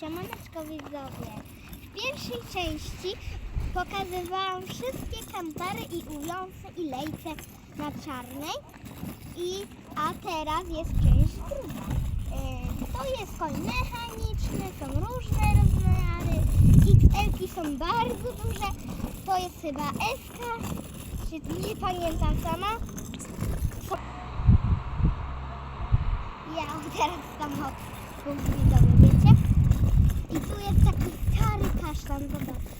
Siemaneczko widzowie. W pierwszej części pokazywałam wszystkie kampery i ujące i lejce na czarnej. I, a teraz jest część druga. E, To jest koń mechaniczny, są różne rozmiary. XL-ki są bardzo duże. To jest chyba SK, czy nie pamiętam sama. Ja teraz samochód widzowie, これま。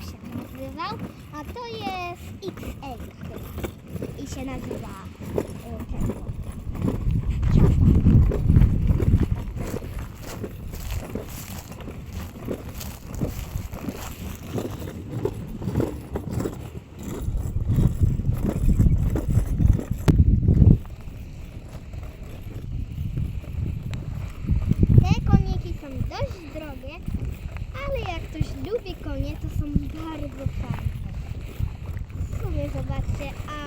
Się nazywał, a to jest XL. I się nazywa e, ten. Te koniki są dość drogie, ale jak ktoś lubi konie, to są bardzo fajne. W sumie zobaczcie, a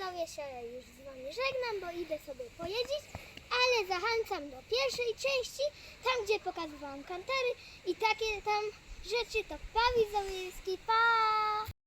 widzowie się już z wami żegnam, bo idę sobie pojeździć, ale zachęcam do pierwszej części, tam gdzie pokazywałam kantery i takie tam rzeczy, to pa widzowie, pa!